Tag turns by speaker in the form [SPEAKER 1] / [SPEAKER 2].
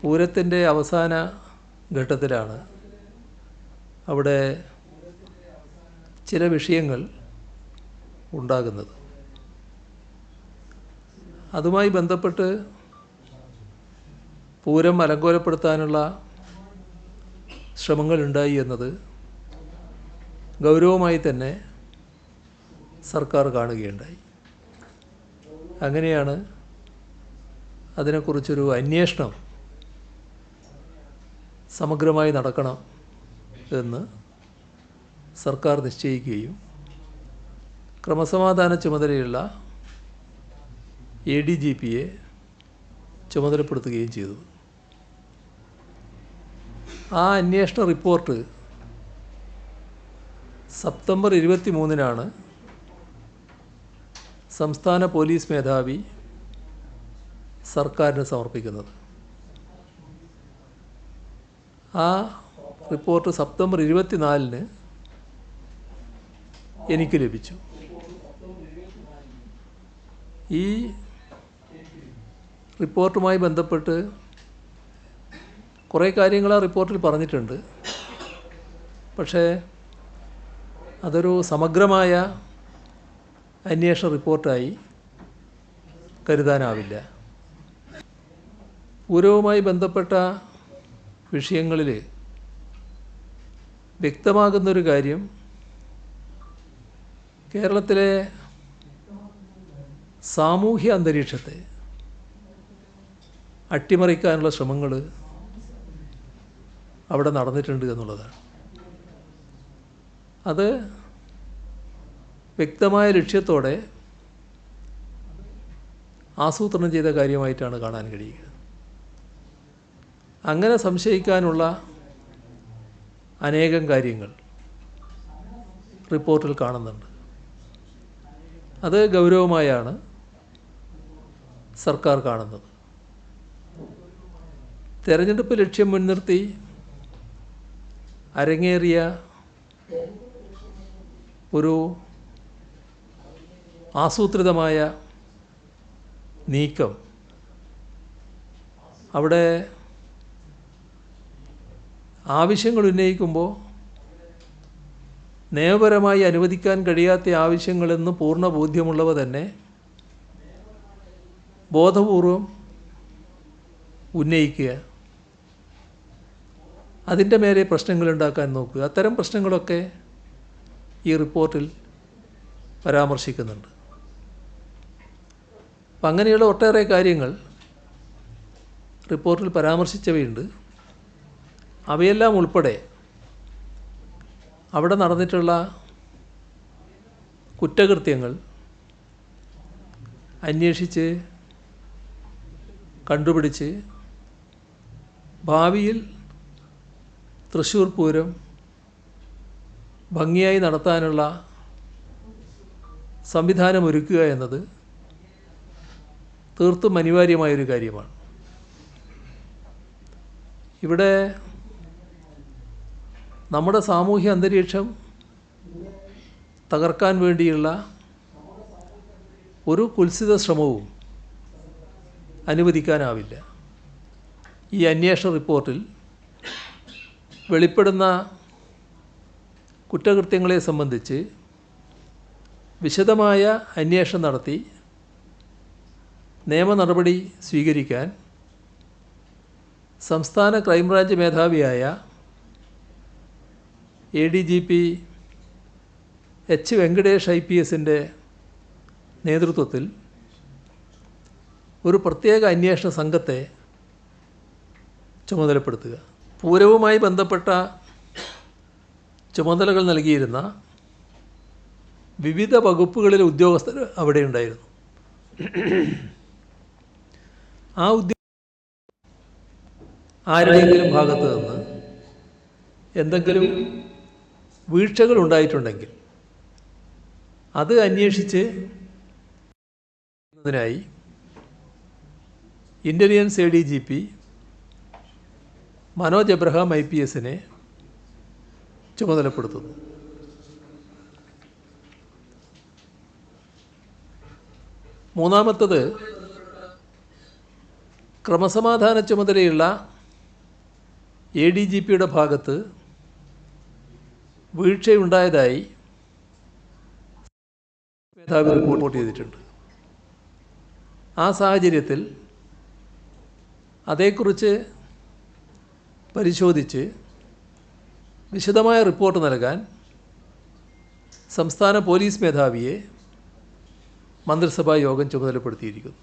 [SPEAKER 1] പൂരത്തിന്റെ അവസാന ഘട്ടത്തിലാണ് അവിടെ ചില വിഷയങ്ങൾ ഉണ്ടാകുന്നത്. അതുമായി ബന്ധപ്പെട്ട് പൂരം അലങ്കോലപ്പെടുത്താനുള്ള ശ്രമങ്ങളുണ്ടായി എന്നത് ഗൗരവമായി തന്നെ സർക്കാർ കാണുകയുണ്ടായി. അങ്ങനെയാണ് അതിനെക്കുറിച്ചൊരു അന്വേഷണം സമഗ്രമായി നടക്കണം എന്ന് സർക്കാർ നിശ്ചയിക്കുകയും ക്രമസമാധാന ചുമതലയുള്ള എ ഡി ജി പിയെ ചുമതലപ്പെടുത്തുകയും ചെയ്തു. ആ അന്വേഷണ റിപ്പോർട്ട് സെപ്റ്റംബർ ഇരുപത്തി മൂന്നിനാണ് സംസ്ഥാന പോലീസ് മേധാവി സർക്കാരിന് സമർപ്പിക്കുന്നത്. ആ റിപ്പോർട്ട് സെപ്റ്റംബർ ഇരുപത്തിനാലിന് എനിക്ക് ലഭിച്ചു. ഈ റിപ്പോർട്ടുമായി ബന്ധപ്പെട്ട് കുറേ കാര്യങ്ങൾ ആ റിപ്പോർട്ടിൽ പറഞ്ഞിട്ടുണ്ട്. പക്ഷേ അതൊരു സമഗ്രമായ അന്വേഷണ റിപ്പോർട്ടായി കരുതാനാവില്ല. പൂരവുമായി ബന്ധപ്പെട്ട വിഷയങ്ങളിൽ വ്യക്തമാകുന്നൊരു കാര്യം കേരളത്തിലെ സാമൂഹ്യ അന്തരീക്ഷത്തെ അട്ടിമറിക്കാനുള്ള ശ്രമങ്ങൾ അവിടെ നടന്നിട്ടുണ്ട് എന്നുള്ളതാണ്. അത് വ്യക്തമായ ലക്ഷ്യത്തോടെ ആസൂത്രണം ചെയ്ത കാര്യമായിട്ടാണ് കാണാൻ കഴിയുക. അങ്ങനെ സംശയിക്കാനുള്ള അനേകം കാര്യങ്ങൾ റിപ്പോർട്ടിൽ കാണുന്നുണ്ട്. അത് ഗൗരവമായാണ് സർക്കാർ കാണുന്നത്. തെരഞ്ഞെടുപ്പ് ലക്ഷ്യം മുൻനിർത്തി അരങ്ങേറിയ ഒരു ആസൂത്രിതമായ നീക്കം അവിടെ ആവശ്യങ്ങൾ ഉന്നയിക്കുമ്പോൾ നിയമപരമായി അനുവദിക്കാൻ കഴിയാത്ത ആവശ്യങ്ങളെന്ന് പൂർണ ബോധ്യമുള്ളവ തന്നെ ബോധപൂർവം ഉന്നയിക്കുക. അതിന്റെ മേലെ പ്രശ്നങ്ങൾ ഉണ്ടാക്കാൻ നോക്കുക. അത്തരം പ്രശ്നങ്ങളൊക്കെ ഈ റിപ്പോർട്ടിൽ പരാമർശിക്കുന്നുണ്ട്. അപ്പം അങ്ങനെയുള്ള ഒട്ടേറെ കാര്യങ്ങൾ റിപ്പോർട്ടിൽ പരാമർശിച്ചവയുണ്ട്. അവയെല്ലാം ഉൾപ്പെടെ അവിടെ നടന്നിട്ടുള്ള കുറ്റകൃത്യങ്ങൾ അന്വേഷിച്ച് കണ്ടുപിടിച്ച് ഭാവിയിൽ തൃശ്ശൂർ പൂരം ഭംഗിയായി നടത്താനുള്ള സംവിധാനം ഒരുക്കുക എന്നത് തീർത്തും അനിവാര്യമായൊരു കാര്യമാണ്. ഇവിടെ നമ്മുടെ സാമൂഹ്യ അന്തരീക്ഷം തകർക്കാൻ വേണ്ടിയുള്ള ഒരു കുൽസിത ശ്രമവും അനുവദിക്കാനാവില്ല. ഈ അന്വേഷണ റിപ്പോർട്ടിൽ വെളിപ്പെടുന്ന കുറ്റകൃത്യങ്ങളെ സംബന്ധിച്ച് വിശദമായ അന്വേഷണം നടത്തി നിയമ നടപടി സ്വീകരിക്കാൻ സംസ്ഥാന crime branch മേധാവിയായ A D G P H Venkatesh I P എസിന്റെ നേതൃത്വത്തിൽ ഒരു പ്രത്യേക അന്വേഷണ സംഘത്തെ ചുമതലപ്പെടുത്തുക. പൂരവുമായി ബന്ധപ്പെട്ട ചുമതലകൾ നൽകിയിരുന്ന വിവിധ വകുപ്പുകളിലെ ഉദ്യോഗസ്ഥർ അവിടെ ഉണ്ടായിരുന്നു. ആ ഉദ്യോഗ ആരുടെയെങ്കിലും ഭാഗത്ത് നിന്ന് എന്തെങ്കിലും വീഴ്ചകൾ ഉണ്ടായിട്ടുണ്ടെങ്കിൽ അത് അന്വേഷിച്ച് ായി intelligence A D G P Manoj Abraham I P എസിനെ ചുമതലപ്പെടുത്തുന്നു. മൂന്നാമത്തത് ക്രമസമാധാന ചുമതലയുള്ള എ ഡി ജി പിയുടെ ഭാഗത്ത് വീഴ്ചയുണ്ടായതായി മേധാവി റിപ്പോർട്ട് ചെയ്തിട്ടുണ്ട്. ആ സാഹചര്യത്തിൽ അതേക്കുറിച്ച് പരിശോധിച്ച് വിശദമായ റിപ്പോർട്ട് നൽകാൻ സംസ്ഥാന പോലീസ് മേധാവിയെ മന്ത്രിസഭാ യോഗം ചുമതലപ്പെടുത്തിയിരിക്കുന്നു.